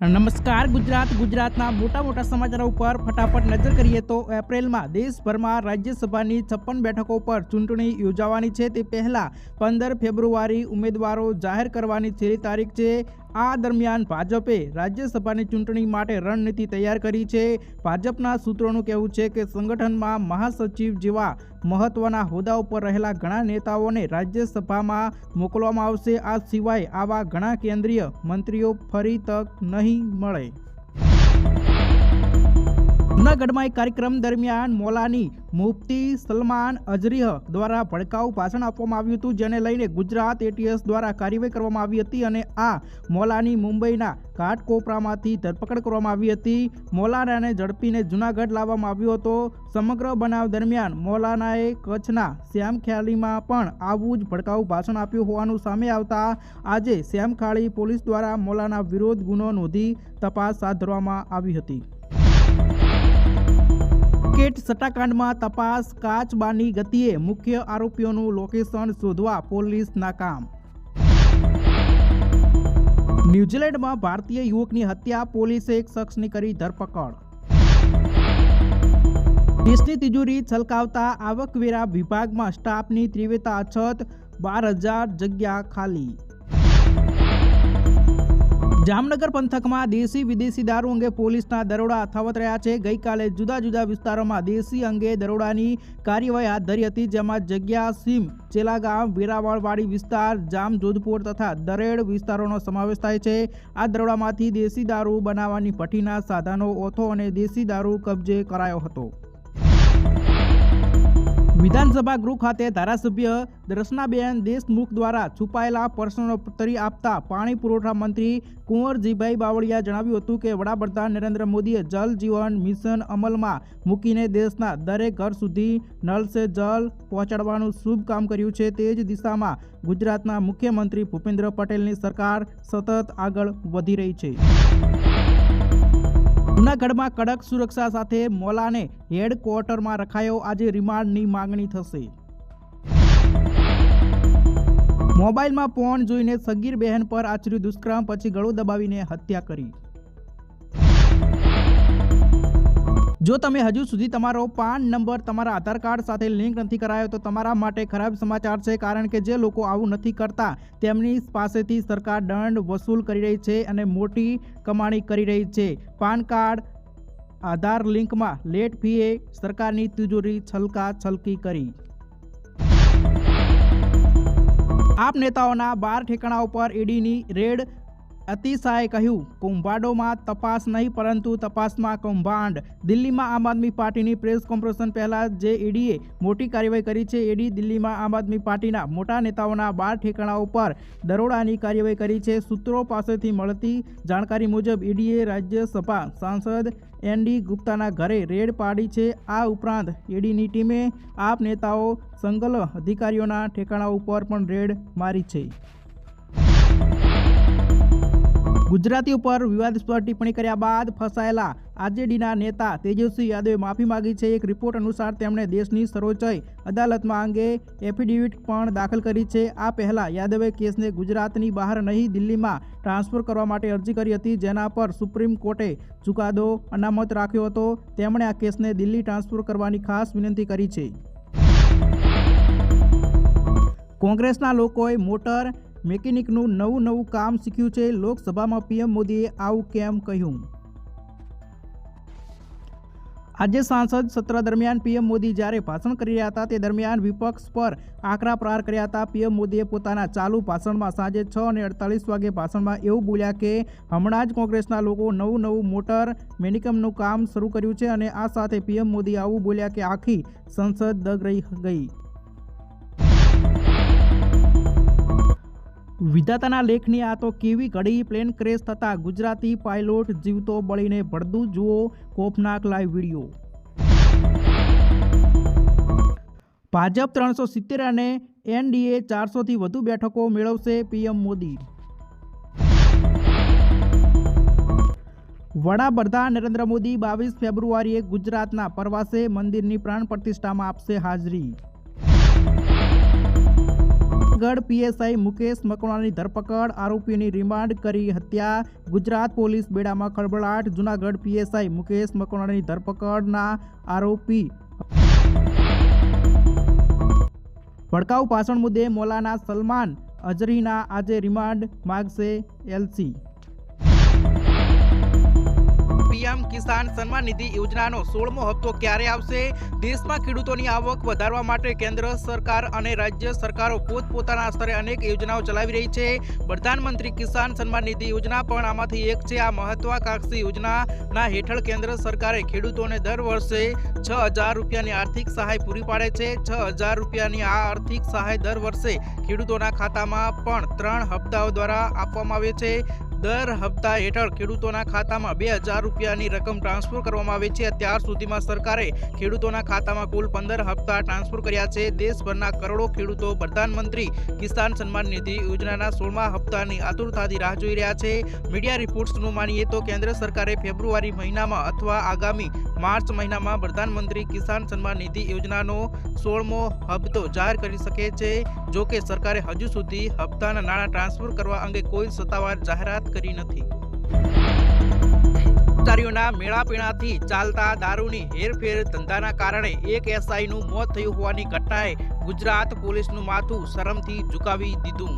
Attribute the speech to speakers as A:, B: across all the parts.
A: નમસ્કાર, ગુજરાત, ગુજરાતના મોટા મોટા સમાચારો ઉપર ફટાફટ નજર કરીએ તો એપ્રિલમાં દેશભરમાં રાજ્યસભાની છપ્પન બેઠકો પર ચૂંટણી યોજાવાની છે. તે પહેલાં પંદર ફેબ્રુઆરી ઉમેદવારો જાહેર કરવાની છેલ્લી તારીખ છે. આ દરમિયાન ભાજપે રાજ્યસભાની ચૂંટણી માટે રણનીતિ તૈયાર કરી છે. ભાજપના સૂત્રોનું કહેવું છે કે સંગઠનમાં મહાસચિવ જેવા મહત્વના હોદ્દા ઉપર રહેલા ઘણા નેતાઓને રાજ્યસભામાં મોકલવામાં આવશે. આ સિવાય આવા ઘણા કેન્દ્રીય મંત્રીઓ ફરી તક નહીં મળે. જૂનાગઢમાં એક કાર્યક્રમ દરમિયાન મોલાની મુફતી સલમાન અજરીહ દ્વારા ભડકાઉ ભાષણ આપવામાં આવ્યું હતું, જેને લઈને ગુજરાત એટીએસ દ્વારા કાર્યવાહી કરવામાં આવી હતી અને આ મોલાની મુંબઈના ઘાટકોપરામાંથી ધરપકડ કરવામાં આવી હતી. મોલાનાને ઝડપીને જૂનાગઢ લાવવામાં આવ્યો હતો. સમગ્ર બનાવ દરમિયાન મોલાનાએ કચ્છના શ્યામખ્યાલીમાં પણ આવું જ ભડકાઉ ભાષણ આપ્યું હોવાનું સામે આવતા આજે શ્યામખાળી પોલીસ દ્વારા મોલાના વિરોધ ગુનો નોંધી તપાસ હાથ ધરવામાં આવી હતી. ક્રિકેટ સટ્ટાકાંડમાં તપાસ કાચબાની ગતિએ મુખ્ય આરોપીઓનું લોકેશન શોધવા પોલીસ નાકામ ન્યૂઝીલેન્ડમાં ભારતીય યુવકની હત્યા, પોલીસે એક શખ્સની કરી ધરપકડ. દેશની તિજોરી છલકાવતા આવકવેરા વિભાગમાં સ્ટાફની તીવ્રતા અછત, બાર હજાર જગ્યા ખાલી. જામનગર પંથકમાં દેશી વિદેશી દારૂ અંગે પોલીસના દરોડા અથાવત રહ્યા છે. ગઈકાલે જુદા જુદા વિસ્તારોમાં દેશી અંગે દરોડાની કાર્યવાહી હાથ ધરી હતી, જેમાં જગ્યા સીમ, ચેલાગામ, વેરાવળવાડી વિસ્તાર, જામ, જોધપુર તથા દરેડ વિસ્તારોનો સમાવેશ થાય છે. આ દરોડામાંથી દેશી દારૂ બનાવવાની ભઠ્ઠીના સાધનો, ઓથો અને દેશી દારૂ કબજે કરાયો હતો. વિધાનસભા ગૃહ ખાતે ધારાસભ્ય દર્શનાબેન દેશમુખ દ્વારા છુપાયેલા પ્રશ્નોત્તરી આપતા પાણી પુરવઠા મંત્રી કુંવરજીભાઈ બાવળિયા જણાવ્યું હતું કે વડાપ્રધાન નરેન્દ્ર મોદીએ જલ જીવન મિશન અમલમાં મૂકીને દેશના દરેક ઘર સુધી નળ સે જલ પહોંચાડવાનું શુભ કામ કર્યું છે. તે જ દિશામાં ગુજરાતના મુખ્યમંત્રી ભૂપેન્દ્ર પટેલની સરકાર સતત આગળ વધી રહી છે. જૂનાગઢમાં કડક સુરક્ષા સાથે મોલાને હેડક્વાર્ટરમાં રખાયો આજે રિમાન્ડની માંગણી થશે. મોબાઈલમાં ફોન જોઈને સગીર બહેન પર આચર્યું દુષ્કર્મ, પછી ગળો દબાવીને હત્યા કરી. જો તમે હજુ સુધી તમારો પાન નંબર, તમારા આધાર કાર્ડ સાથે લિંક નથી કરાયો, તો તમારા માટે ખરાબ સમાચાર છે, કારણ કે જે લોકો આવું નથી કરતા, તેમની પાસેથી સરકાર દંડ વસૂલ કરી રહી છે અને મોટી કમાણી કરી રહી છે. પાન કાર્ડ, આધાર લિંકમાં લેટ ફીએ સરકારની તિજોરી છલકા છલકી કરી. આપ નેતાઓના બાર ઠેકાણા ઉપર ઈડીની રેડ અતિશાએ કહ્યું, કૌભાંડોમાં તપાસ નહીં, પરંતુ તપાસમાં કૌભાંડ. દિલ્હીમાં આમ આદમી પાર્ટીની પ્રેસ કોન્ફરન્સ પહેલાં જે ઈડીએ મોટી કાર્યવાહી કરી છે, ઈડી દિલ્હીમાં આમ આદમી પાર્ટીના મોટા નેતાઓના બાર ઠેકાણાઓ પર દરોડાની કાર્યવાહી કરી છે. સૂત્રો પાસેથી મળતી જાણકારી મુજબ ઈડીએ રાજ્યસભા સાંસદ એન ડી ગુપ્તાના ઘરે રેડ પાડી છે. આ ઉપરાંત ઈડીની ટીમે આપ નેતાઓ સંગલ અધિકારીઓના ઠેકાણા ઉપર પણ રેડ મારી છે. ગુજરાતી ઉપર વિવાદસ્પદ ટિપ્પણી કર્યા બાદ ફસાયેલા આરજેડીના નેતા તેજસ્વી યાદવે માફી માગી છે. એક રિપોર્ટ અનુસાર તેમણે દેશની સર્વોચ્ચ અદાલતમાં અંગે એફિડેવિટ પણ દાખલ કરી છે. આ પહેલા યાદવે કેસને ગુજરાતની બહાર નહીં, દિલ્હીમાં ટ્રાન્સફર કરવા માટે અરજી કરી હતી, જેના પર સુપ્રીમ કોર્ટે ચુકાદો અનામત રાખ્યો હતો. તેમણે આ કેસને દિલ્હી ટ્રાન્સફર કરવાની ખાસ વિનંતી કરી છે. કોંગ્રેસના લોકોએ મોટર મેકેનિકનું નવું નવું કામ શીખ્યું છે. લોકસભામાં પીએમ મોદીએ આવું કેમ કહ્યું? આજે સાંસદ સત્ર દરમિયાન પીએમ મોદી જ્યારે ભાષણ કરી રહ્યા હતા, તે દરમિયાન વિપક્ષ પર આકરા પ્રહાર કર્યા હતા. પીએમ મોદીએ પોતાના ચાલુ ભાષણમાં સાંજે છ અને અડતાલીસ વાગે ભાષણમાં એવું બોલ્યા કે, હમણાં જ કોંગ્રેસના લોકો નવું નવું મોટર મેનિકમનું કામ શરૂ કર્યું છે અને આ સાથે પીએમ મોદી આવું બોલ્યા કે આખી સંસદ દગ રહી ગઈ. વિધાતાના લેખની આ તો કેવી ઘડી પ્લેન ક્રેશ થતા ગુજરાતી પાયલોટ જીવતો બળીને ભળદું જુઓ કોપનાક લાઈવ વીડિયો ભાજપ ત્રણસો સિત્તેર અને એનડીએ ચારસોથી વધુ બેઠકો મેળવશે પીએમ મોદી. વડાપ્રધાન નરેન્દ્ર મોદી બાવીસ ફેબ્રુઆરીએ ગુજરાતના પ્રવાસે મંદિરની પ્રાણ પ્રતિષ્ઠામાં આપશે હાજરી. ગઢ પીએસઆઈ મુકેશ મકવાણાની ધરપકડ આરોપીની રિમાન્ડ કરી હત્યા. ગુજરાત પોલીસ બેડામાં ખળબળાટ જૂનાગઢ પીએસઆઈ મુકેશ મકવાણાની ધરપકડના આરોપી. ભડકાઉ ભાષણ મુદ્દે મૌલાના સલમાન અજરીના આજે રિમાન્ડ માગશે એલસી. પીએમ કિસાન સન્માન નિધિ યોજનાનો સોળમો હપ્તો ક્યારે આવશે? દેશમાં ખેડૂતોની આવક વધારવા માટે કેન્દ્ર સરકાર અને રાજ્ય સરકારો પોતપોતાના સ્તરે અનેક યોજનાઓ ચલાવી રહી છે. પ્રધાનમંત્રી કિસાન સન્માન નિધિ યોજના પણ આમાંથી એક છે. આ મહત્વાકાંક્ષી યોજનાના હેઠળ કેન્દ્ર સરકારે ખેડૂતોને દર વર્ષે છ હજાર રૂપિયાની આર્થિક સહાય પૂરી પાડે છે. છ હજાર રૂપિયાની આ આર્થિક સહાય દર વર્ષે ખેડૂતોના ખાતામાં પણ ત્રણ હપ્તાઓ દ્વારા આપવામાં આવે છે. દર હપ્તા હેઠળ ખેડૂતોના ખાતામાં બે હજાર રૂપિયાની રકમ ટ્રાન્સફર કરવામાં આવે છે. અત્યાર સુધીમાં સરકારે ખેડૂતોના ખાતામાં કુલ પંદર હપ્તા ટ્રાન્સફર કર્યા છે. દેશભરના કરોડો ખેડૂતો પ્રધાનમંત્રી કિસાન સન્માન નિધિ યોજનાના સોળમા હપ્તાની આતુરતાથી રાહ જોઈ રહ્યા છે. મીડિયા રિપોર્ટ્સનું માનીએ તો કેન્દ્ર સરકારે ફેબ્રુઆરી મહિનામાં અથવા આગામી માર્ચ મહિનામાં પ્રધાનમંત્રી કિસાન સન્માન નિધિ યોજનાનો સોળમો હપ્તો જાહેર કરી શકે છે. જો કે સરકારે હજુ સુધી હપ્તાના નાણાં ટ્રાન્સફર કરવા અંગે કોઈ સત્તાવાર જાહેરાત કરી નથી. કર્મચારીઓના મેળાપીણાથી ચાલતા દારૂની હેરફેર ધંધાના કારણે એક એસઆઈનું મોત થયું હોવાની ઘટનાએ ગુજરાત પોલીસનું માથું શરમથી ઝુકાવી દીધું.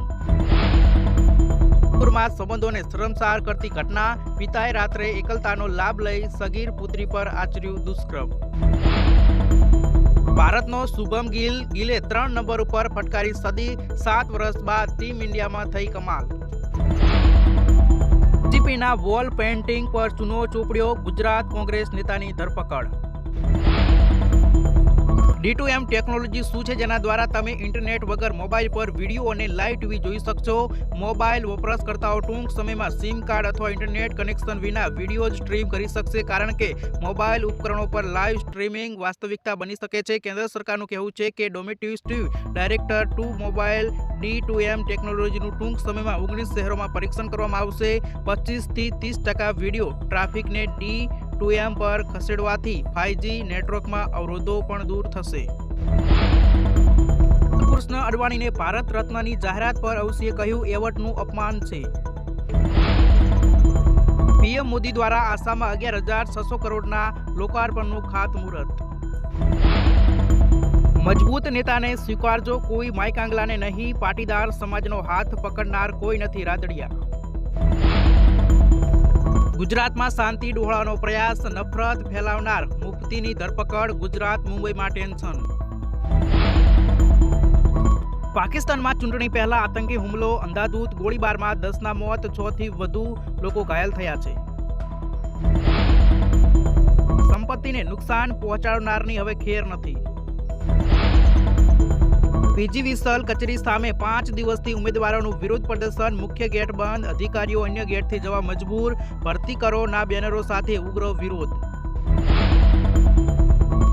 A: નાગપુરમાં સંબંધોને શરમસાર કરતી ઘટના પિતાએ રાત્રે એકલતાનો લાભ લઈ સગીર પુત્રી પર આચર્યું દુષ્કર્મ. ભારતનો શુભમ ગિલ, ગિલે ત્રણ નંબર ઉપર ફટકારી સદી, સાત વર્ષ બાદ ટીમ ઇન્ડિયામાં થઈ કમાલ. જીપીના વોલ પેઇન્ટિંગ પર ચૂનો ચોપડ્યો ગુજરાત કોંગ્રેસ નેતાની ધરપકડ. ડી ટુ એમ ટેકનોલોજી શું છે જેના દ્વારા તમે ઇન્ટરનેટ વગર મોબાઈલ પર વીડિયો અને લાઈવ ટીવી જોઈ શકશો? મોબાઈલ વપરાશકર્તાઓ ટૂંક સમયમાં સિમ કાર્ડ અથવા ઇન્ટરનેટ કનેક્શન વિના વીડિયો સ્ટ્રીમ કરી શકશે કારણ કે મોબાઈલ ઉપકરણો પર લાઈવ સ્ટ્રીમિંગ વાસ્તવિકતા બની શકે છે. કેન્દ્ર સરકારનું કહેવું છે કે ડોમેટિવ director to mobile D to M ટેકનોલોજીનું ટૂંક સમયમાં ઓગણીસ શહેરોમાં પરીક્ષણ કરવામાં આવશે. પચીસથી ત્રીસ ટકા વીડિયો ટ્રાફિકને ડી ટુ એમ પર ખસેડવાથી ફાઇવજી નેટવર્કમાં અવરોધો પણ દૂર થશે. કૃષ્ણ અડવાણીને ભારત રત્નની જાહેરાત પર અવશ્ય કહ્યું એવટનું અપમાન છે. પીએમ મોદી દ્વારા આસામમાં અગિયાર હજાર છસો કરોડના લોકાર્પણનું ખાતમુહૂર્ત. મજબૂત નેતાને સ્વીકારજો, કોઈ માયકાંગલાને નહીં, પાટીદાર સમાજનો હાથ પકડનાર કોઈ નથી રાદડિયા. ગુજરાતમાં શાંતિ ડહોળવાનો પ્રયાસ, નફરત ફેલાવનાર મુફતીની ધરપકડ, ગુજરાત મુંબઈમાં ટેન્શન. પાકિસ્તાનમાં ચૂંટણી પહેલા આતંકી હુમલો અંધાધૂત ગોળીબારમાં દસના મોત, છ થી વધુ લોકો ઘાયલ થયા છે. સંપત્તિને નુકસાન પહોંચાડનારની હવે ખેર નથી. પીજીવીસલ કચેરી સામે પાંચ દિવસથી ઉમેદવારોનું વિરોધ પ્રદર્શન, મુખ્ય ગેટ બંધ, અધિકારીઓ અન્ય ગેટથી જવા મજબૂર, ભરતી કરો ના બેનરો સાથે ઉગ્ર વિરોધ.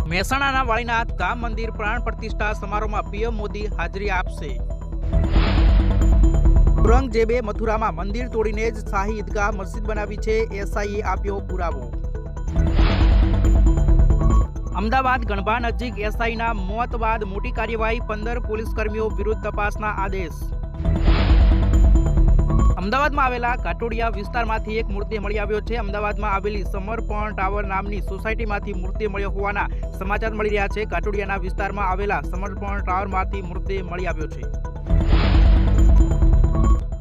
A: મહેસાણાના વાળીનાથ ધામ મંદિર પ્રાણ પ્રતિષ્ઠા સમારોહમાં પીએમ મોદી હાજરી આપશે. ઔરંગઝેબે મથુરામાં મંદિર તોડીને જ શાહી ઈદગાહ મસ્જિદ બનાવી છે, એસઆઈએ આપ્યો પુરાવો. અમદાવાદ ગણભા નજીક એસઆઈના મોત બાદ મોટી કાર્યવાહી પંદર પોલીસકર્મીઓ વિરુદ્ધ તપાસના આદેશ. અમદાવાદમાં આવેલા કાટોડિયા વિસ્તારમાંથી એક મૃતદેહ મળી આવ્યો છે. અમદાવાદમાં આવેલી સમર્પણ ટાવર નામની સોસાયટીમાંથી મૃતદેહ મળ્યો હોવાના સમાચાર મળી રહ્યા છે. કાટોડિયાના વિસ્તારમાં આવેલા સમર્પણ ટાવરમાંથી મૃતદેહ મળી આવ્યો છે.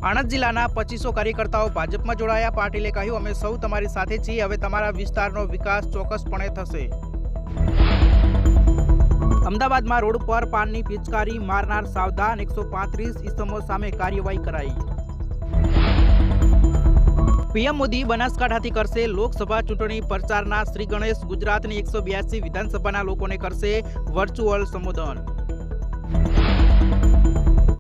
A: આણંદ જિલ્લાના પચીસો કાર્યકર્તાઓ ભાજપમાં જોડાયા. પાટીલે કહ્યું, અમે સૌ તમારી સાથે છીએ. હવે તમારા વિસ્તારનો વિકાસ ચોક્કસપણે થશે. અમદાવાદમાં રોડ પર પાનની પિચકારી મારનાર સાવધાન એકસો પાંત્રીસ ઇસમો સામે કાર્યવાહી કરાઈ. પીએમ મોદી બનાસકાંઠાથી કરશે લોકસભા ચૂંટણી પ્રચારના શ્રી ગણેશ ગુજરાતની એકસો બ્યાસી વિધાનસભાના લોકોને કરશે વર્ચ્યુઅલ સંબોધન.